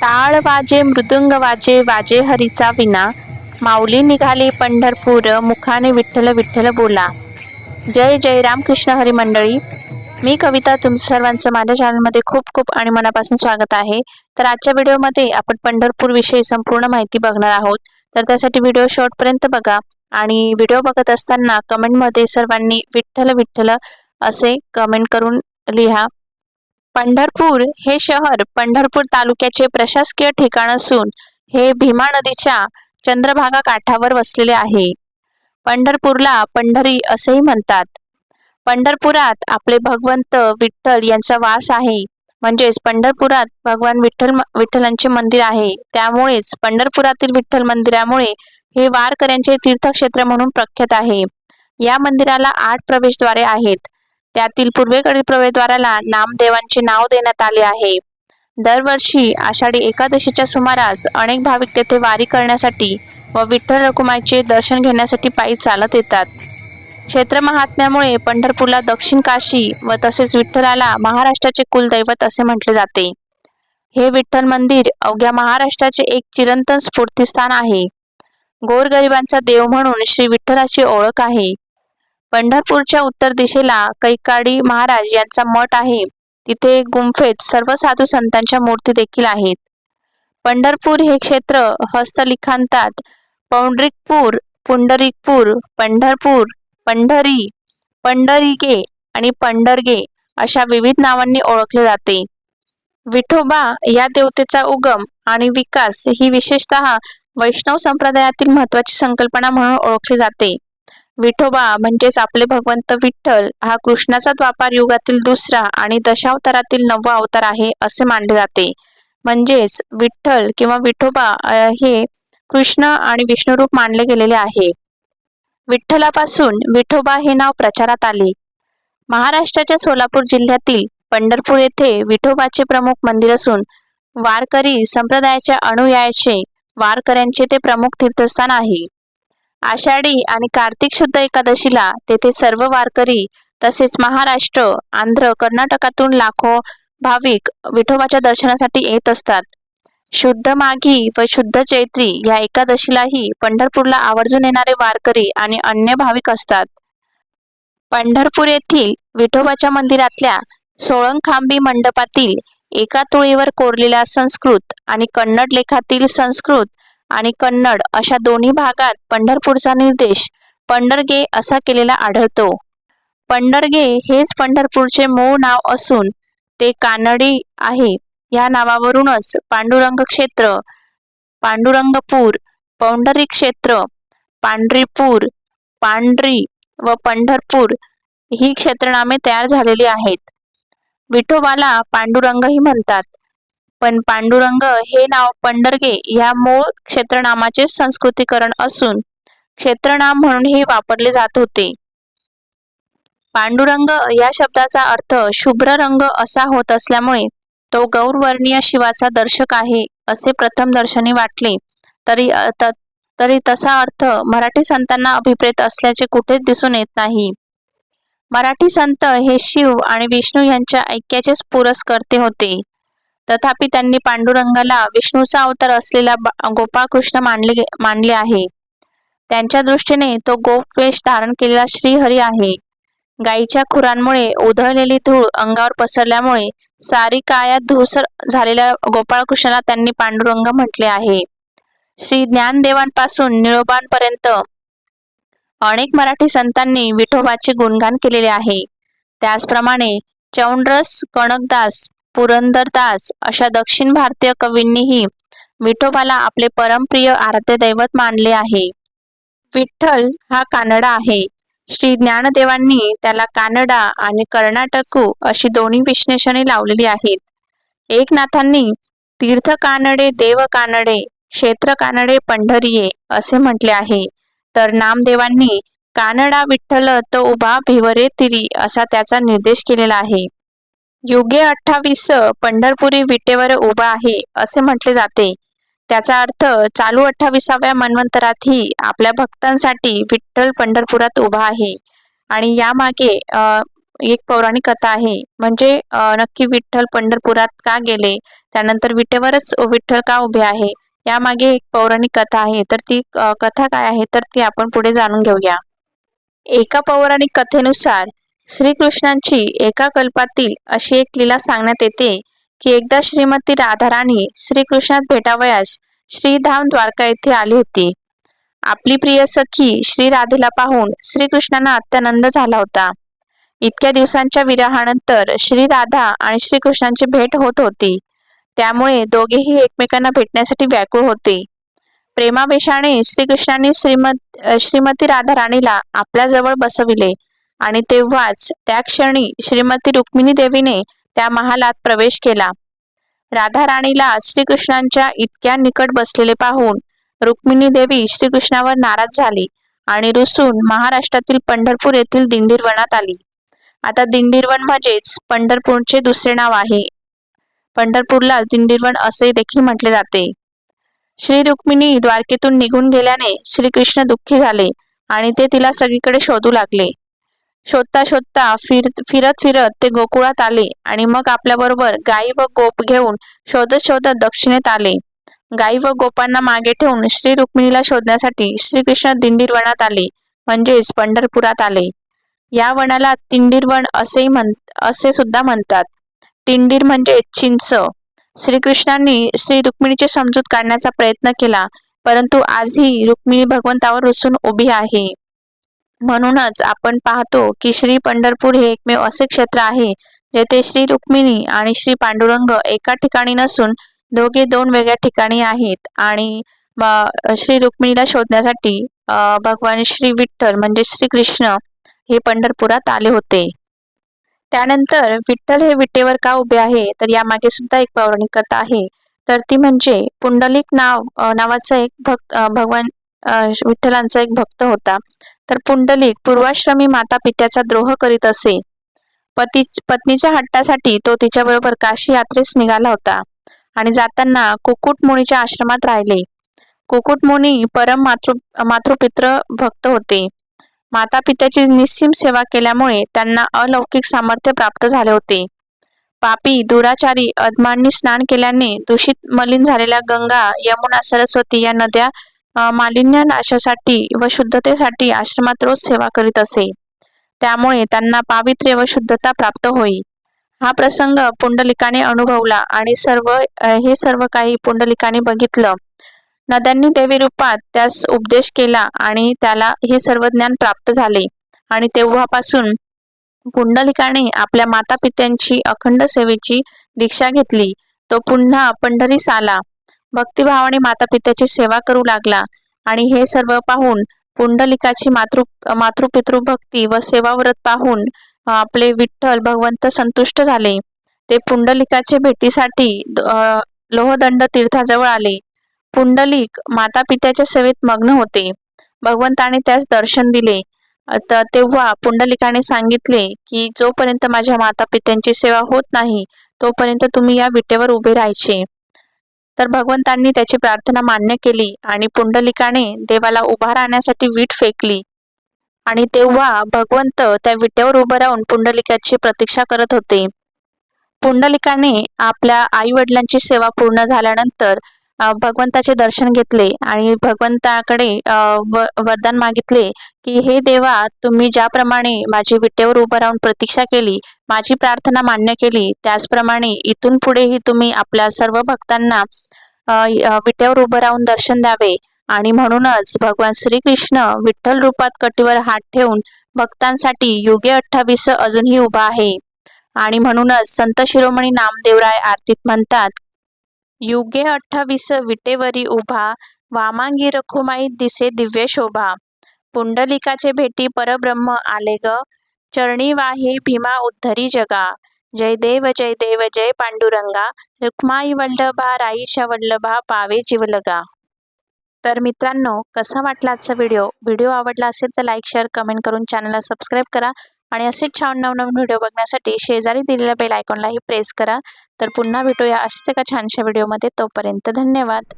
टाळ वाजे मृदुंग वाजे वाजे हरीचा विना माऊली निघाली पंढरपूर. मुखाने विठ्ठल विठ्ठल बोला. जय जय रामकृष्ण हरी मंडळी. मी कविता तुम सर्वांचं माझ्या चॅनलमध्ये खूप खूप आणि मनापासून स्वागत आहे. तर आजच्या व्हिडिओमध्ये आपण पंढरपूर विषयी संपूर्ण माहिती बघणार आहोत. तर त्यासाठी व्हिडिओ शेवटपर्यंत बघा आणि व्हिडिओ बघत असताना कमेंटमध्ये सर्वांनी विठ्ठल विठ्ठल असे कमेंट करून लिहा. पंढरपूर हे शहर पंढरपूर तालुक्याचे प्रशासकीय ठिकाण असून हे भीमा नदीच्या चंद्रभागा काठावर वसलेले आहे. पंढरपूरला पंढरी असेही म्हणतात. पंढरपुरात आपले भगवंत विठ्ठल यांचा वास आहे. म्हणजेच पंढरपुरात भगवान विठ्ठल विठ्ठलांचे मंदिर आहे. त्यामुळेच पंढरपुरातील विठ्ठल मंदिरामुळे हे वारकऱ्यांचे तीर्थक्षेत्र म्हणून प्रख्यात आहे. या मंदिराला आठ प्रवेशद्वारे आहेत. त्यातील पूर्वेकडील प्रवेशद्वाराला नामदेवांचे नाव देण्यात आले आहे. दरवर्षी आषाढी एकादशीच्या सुमारास अनेक भाविक तेथे वारी करण्यासाठी व विठ्ठल रकुमाईचे दर्शन घेण्यासाठी पायी चालत येतात. क्षेत्र महात्म्यामुळे पंढरपूरला दक्षिण काशी व तसेच विठ्ठलाला महाराष्ट्राचे कुलदैवत असे म्हटले जाते. हे विठ्ठल मंदिर अवघ्या महाराष्ट्राचे एक चिरंतन स्फूर्तीस्थान आहे. गोरगरिबांचा देव म्हणून श्री विठ्ठलाची ओळख आहे. पंढरपूरच्या उत्तर दिशेला कैकाडी महाराज यांचा मठ आहे. तिथे गुंफेत सर्व साधू संतांच्या मूर्ती देखील आहेत. पंढरपूर हे क्षेत्र हस्तलिखांतात पौंडरिकपूर पुंडरिकपूर पंढरपूर पंढरी पंढरीगे आणि पंढरगे अशा विविध नावांनी ओळखले जाते. विठोबा या देवतेचा उगम आणि विकास ही विशेषतः वैष्णव संप्रदायातील महत्वाची संकल्पना म्हणून ओळखली जाते. विठोबा म्हणजेच आपले भगवंत विठ्ठल हा कृष्णाचा द्वापार युगातील दुसरा आणि दशावतारातील नववा अवतार आहे असे मानले जाते. म्हणजेच विठ्ठल किंवा विठोबा हे कृष्ण आणि विष्णुरूप मानले गेलेले आहे. विठ्ठलापासून विठोबा हे नाव प्रचारात आले. महाराष्ट्राच्या सोलापूर जिल्ह्यातील पंढरपूर येथे विठोबाचे प्रमुख मंदिर असून वारकरी संप्रदायाच्या अनुयायाचे वारकऱ्यांचे ते प्रमुख तीर्थस्थान आहे. आषाढी आणि कार्तिक शुद्ध एकादशीला तेथे सर्व वारकरी तसेच महाराष्ट्र आंध्र कर्नाटकातून लाखो भाविक विठोबाच्या दर्शनासाठी येत असतात. शुद्ध माघी व शुद्ध चैत्री या एकादशीलाही पंढरपूरला आवर्जून येणारे वारकरी आणि अन्य भाविक असतात. पंढरपूर येथील विठोबाच्या मंदिरातल्या सोळंखांबी मंडपातील एका तुळीवर कोरलेल्या संस्कृत आणि कन्नड लेखातील संस्कृत आणि कन्नड अशा दोन्ही भागात पंढरपूरचा निर्देश पंढरगे असा केलेला आढळतो. पंढरगे हेच पंढरपूरचे मूळ नाव असून ते कानडी आहे. या नावावरूनच पांडुरंग क्षेत्र पांडुरंगपूर पौंडरी क्षेत्र पांढरीपूर पांढरी व पंढरपूर ही क्षेत्रनामे तयार झालेली आहेत. विठोबाला पांडुरंगही म्हणतात. पण पांडुरंग हे नाव पंढरगे या मूळ क्षेत्रनामाचे संस्कृतीकरण असून क्षेत्रनाम म्हणूनही वापरले जात होते. पांडुरंग या शब्दाचा अर्थ शुभ्र रंग असा होत असल्यामुळे तो गौरवर्णीय शिवाचा दर्शक आहे असे प्रथम दर्शनी वाटले. तरी तरी तसा अर्थ मराठी संतांना अभिप्रेत असल्याचे कुठेच दिसून येत नाही. मराठी संत हे शिव आणि विष्णू यांच्या ऐक्याचेच पुरस्कर्ते होते. तथापि त्यांनी पांडुरंगाला विष्णूचा अवतार असलेला गोपाळकृष्ण मानले मानले आहे. त्यांच्या दृष्टीने तो गोपवेश धारण केलेला श्रीहरी आहे. गायीच्या खुरांमुळे उधळलेली धूळ अंगावर पसरल्यामुळे सारी कायात धूसर झालेल्या गोपाळकृष्णाला त्यांनी पांडुरंग म्हटले आहे. श्री ज्ञानदेवांपासून निळोबांपर्यंत अनेक मराठी संतांनी विठोबाचे गुणगान केलेले आहे. त्याचप्रमाणे चौंड्रस कणकदास पुरंदरदास अशा दक्षिण भारतीय कवींनीही विठोबाला आपले परमप्रिय आराध्य दैवत मानले आहे. विठ्ठल हा कानडा आहे. श्री ज्ञानदेवांनी त्याला कानडा आणि कर्नाटकू अशी दोन्ही विश्लेषणे लावलेली आहेत. एकनाथांनी तीर्थ कानडे देव कानडे क्षेत्र कानडे पंढरीये असे म्हटले आहे. तर नामदेवांनी कानडा विठ्ठल तो उभा भिवरे तिरी असा त्याचा निर्देश केलेला आहे. युगे अठ्ठावीस पंढरपुरी विटेवर उभा आहे असे म्हटले जाते. त्याचा अर्थ चालू अठ्ठावीसाव्या मन्वंतरातही आपल्या भक्तांसाठी विठ्ठल पंढरपुरात उभा आहे. आणि यामागे एक पौराणिक कथा आहे. म्हणजे नक्की विठ्ठल पंढरपुरात का गेले? त्यानंतर विटेवरच विठ्ठल का उभे आहे? यामागे एक पौराणिक कथा आहे. तर ती कथा काय आहे? तर ती आपण पुढे जाणून घेऊया. एका पौराणिक कथेनुसार श्रीकृष्णांची एका कल्पातील अशी एक लीला सांगण्यात येते की एकदा श्रीमती राधाराणी श्रीकृष्णात भेटावयास श्रीधाम द्वारका येथे आली होती. आपली प्रिय सखी श्री राधेला पाहून श्रीकृष्णांना अत्यानंद झाला होता. इतक्या दिवसांच्या विरहानंतर श्री राधा आणि श्रीकृष्णांची भेट होत होती. त्यामुळे दोघेही एकमेकांना भेटण्यासाठी व्याकुळ होते. प्रेमावेशाने श्रीकृष्णांनी श्रीमत श्रीमती राधा राणीला आपल्याजवळ बसविले. आणि तेव्हाच त्या क्षणी श्रीमती रुक्मिणी देवीने त्या महालात प्रवेश केला. राधा राणीला श्रीकृष्णांच्या इतक्या निकट बसलेले पाहून रुक्मिणी देवी श्रीकृष्णावर नाराज झाली आणि रुसून महाराष्ट्रातील पंढरपूर येथील दिंडीरवनात आली. आता दिंडीरवन म्हणजेच पंढरपूरचे दुसरे नाव आहे. पंढरपूरला दिंडीरवन असे देखील म्हटले जाते. श्री रुक्मिणी द्वारकेतून निघून गेल्याने श्रीकृष्ण दुःखी झाले आणि ते तिला सगळीकडे शोधू लागले. शोधता शोधता फिर फिरत फिरत ते गोकुळात आले आणि मग आपल्याबरोबर गाई व गोप घेऊन शोधत शोधत दक्षिणेत आले. गाई व गोपांना मागे ठेवून श्री रुक्मिणीला शोधण्यासाठी श्रीकृष्ण दिंडीर वनात आले म्हणजेच पंढरपुरात आले. या वनाला तिंडीरवण असेही म्हण असे सुद्धा म्हणतात. तिंडीर म्हणजे चिंच. श्रीकृष्णांनी श्री रुक्मिणीची समजूत काढण्याचा प्रयत्न केला परंतु आजही रुक्मिणी भगवंतावर रुसून उभी आहे. म्हणूनच आपण पाहतो की श्री पंढरपूर हे एकमेव असे क्षेत्र आहे जेथे श्री रुक्मिणी आणि श्री पांडुरंग एका ठिकाणी नसून दोघे दोन वेगळ्या ठिकाणी आहेत आणि श्री रुक्मिणीला शोधण्यासाठी भगवान श्री विठ्ठल म्हणजे श्री कृष्ण हे पंढरपुरात आले होते. त्यानंतर विठ्ठल हे विटेवर का उभे आहे तर यामागे सुद्धा एक पौराणिक कथा आहे. तर ती म्हणजे पुंडलिक नाव नावाचा एक भक्त भगवान विठ्ठलांचा एक भक्त होता. तर पुंडलिक पूर्वाश्रमी माता पित्याचा द्रोह करीत असे. पती पत्नीच्या हट्टासाठी तो तिच्याबरोबर काशी यात्रेस निघाला होता आणि जाताना कुकुट मुनीच्या आश्रमात राहिले. कुकुट मुनी परम मातृ मातृपित्र भक्त होते. माता पित्याची निस्सीम सेवा केल्यामुळे त्यांना अलौकिक सामर्थ्य प्राप्त झाले होते. पापी दुराचारी अदमांनी स्नान केल्याने दूषित मलिन झालेल्या गंगा यमुना सरस्वती या नद्या मालिन्य नाशासाठी व शुद्धतेसाठी आश्रमात रोज सेवा करीत असे. त्यामुळे त्यांना पावित्र्य व शुद्धता प्राप्त होई. हा प्रसंग पुंडलिकाने अनुभवला आणि सर्व हे सर्व काही पुंडलिकाने बघितलं. नद्यांनी देवी रूपात त्यास उपदेश केला आणि त्याला हे सर्व ज्ञान प्राप्त झाले. आणि तेव्हापासून पुंडलिकाने आपल्या माता पित्यांची अखंड सेवेची दीक्षा घेतली. तो पुन्हा पंढरीस आला. भक्तिभावाने माता पित्याची सेवा करू लागला. आणि हे सर्व पाहून पुंडलिकाची मातृ मातृपितृ भक्ती व सेवाव्रत पाहून आपले विठ्ठल भगवंत संतुष्ट झाले. ते पुंडलिकाच्या भेटीसाठी लोहदंड तीर्थाजवळ आले. पुंडलिक माता पित्याच्या सेवेत मग्न होते. भगवंताने त्यास दर्शन दिले. तर तेव्हा पुंडलिकाने सांगितले की जोपर्यंत माझ्या माता पित्यांची सेवा होत नाही तोपर्यंत तुम्ही या विटेवर उभे राहायचे. तर भगवंतांनी त्याची प्रार्थना मान्य केली आणि पुंडलिकाने देवाला उभा राहण्यासाठी वीट फेकली. आणि तेव्हा भगवंत त्या विट्यावर उभं राहून पुंडलिकाची प्रतीक्षा करत होते. पुंडलिकाने आपल्या आई वडिलांची सेवा पूर्ण झाल्यानंतर भगवंताचे दर्शन घेतले आणि भगवंताकडे व- वरदान मागितले की हे देवा तुम्ही ज्याप्रमाणे माझी विटेवर उभं राहून प्रतीक्षा केली माझी प्रार्थना मान्य केली त्याचप्रमाणे इथून पुढेही तुम्ही आपल्या सर्व भक्तांना विट्यावर उभं राहून दर्शन द्यावे. आणि म्हणूनच भगवान श्रीकृष्ण विठ्ठल रूपात कटीवर हात ठेवून भक्तांसाठी युगे अठ्ठावीस अजूनही उभा आहे. आणि म्हणूनच संत शिरोमणी नामदेवराय आरतीत म्हणतात युगे अठ्ठावीस विटेवरी उभा वामांगी रखुमाई दिसे दिव्य शोभा. पुंडलिकाचे भेटी परब्रह्म आले ग. चरणी वाहे भीमा उद्धरी जगा. जय देव जय देव जय पांडुरंगा. रुक्माई वल्लभा राईशा वल्लभा पावे जिवलगा. तर मित्रांनो कसा वाटला आजचा व्हिडिओ? व्हिडिओ आवडला असेल तर लाईक शेअर कमेंट करून चॅनलला सबस्क्राईब करा आणि असेच छान नवनवीन व्हिडिओ बघण्यासाठी शेजारी दिलेल्या बेल आयकॉनलाही प्रेस करा. तर पुन्हा भेटूया अशाच एका छानशा व्हिडिओमध्ये. तोपर्यंत धन्यवाद.